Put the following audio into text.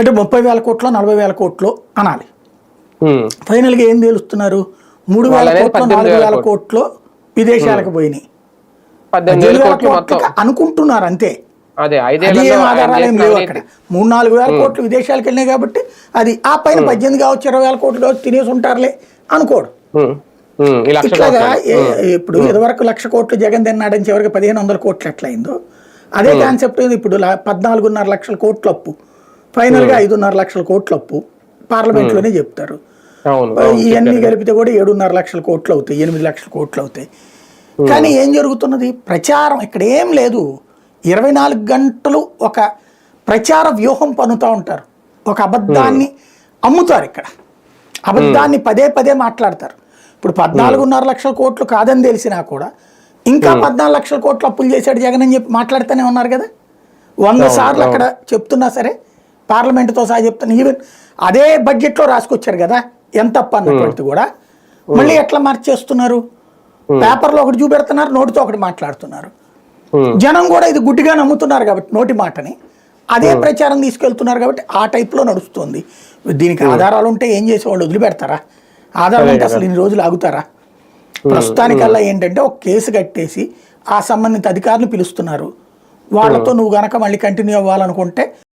అంటే ముప్పై వేల కోట్లు నలభై వేల కోట్లు అనాలి. ఫైనల్గా ఏం తేలుస్తున్నారు? మూడు వేల కోట్లు నాలుగు వేల కోట్లు. విదేశాలకు పోయినాయి. అనుకుంటున్నారు అంతే. మూడు నాలుగు వేల కోట్లు విదేశాలకు వెళ్ళినాయి కాబట్టి అది ఆ పైన పద్దెనిమిది కావచ్చు ఇరవై వేల కోట్లు కావచ్చు తినేసి ఉంటారులే అనుకోడు ఇట్లాగా ఇప్పుడు ఇదివరకు లక్ష కోట్లు జగన్ తిన్నాడని చివరికి పదిహేను వందల కోట్లు ఎట్లయిందో. అదే కాన్సెప్ట్ ఇప్పుడు పద్నాలుగున్నర లక్షల కోట్ల అప్పు. ఫైనల్గా ఐదున్నర లక్షల కోట్ల అప్పు పార్లమెంట్లోనే చెప్తారు. అవును. ఇవన్నీ కలిపితే కూడా ఏడున్నర లక్షల కోట్లు అవుతాయి ఎనిమిది లక్షల కోట్లు అవుతాయి. కానీ ఏం జరుగుతున్నది? ప్రచారం ఇక్కడ ఏం లేదు. ఇరవై నాలుగు గంటలు ఒక ప్రచార వ్యూహం పన్నుతూ ఉంటారు. ఒక అబద్ధాన్ని అమ్ముతారు ఇక్కడ. అబద్ధాన్ని పదే పదే మాట్లాడతారు. ఇప్పుడు పద్నాలుగున్నర లక్షల కోట్లు కాదని తెలిసినా కూడా ఇంకా పద్నాలుగు లక్షల కోట్లు అప్పులు చేశాడు జగన్ అని చెప్పి మాట్లాడుతూనే ఉన్నారు కదా? వంద సార్లు అక్కడ చెప్తున్నా సరే పార్లమెంటుతో సహా చెప్తున్నా ఈవెన్ అదే బడ్జెట్లో రాసుకొచ్చారు కదా ఎంత అప్పు అన్నటువంటిది కూడా. మళ్ళీ ఎట్లా మార్చేస్తున్నారు పేపర్లో ఒకటి చూపెడుతున్నారు నోటితో ఒకటి మాట్లాడుతున్నారు. జనం కూడా ఇది గుడ్డిగా నమ్ముతున్నారు కాబట్టి నోటి మాటని. అదే ప్రచారం తీసుకెళ్తున్నారు కాబట్టి ఆ టైప్లో నడుస్తుంది. దీనికి ఆధారాలు ఉంటే ఏం చేసేవాళ్ళు వదిలిపెడతారా? ఆధారాలు ఉంటే అసలు ఇన్ని రోజులు ఆగుతారా? ప్రస్తుతానికల్లా ఏంటంటే ఒక కేసు కట్టేసి ఆ సంబంధిత అధికారులు పిలుస్తున్నారు. వాళ్ళతో నువ్వు గనక మళ్ళీ కంటిన్యూ అవ్వాలనుకుంటే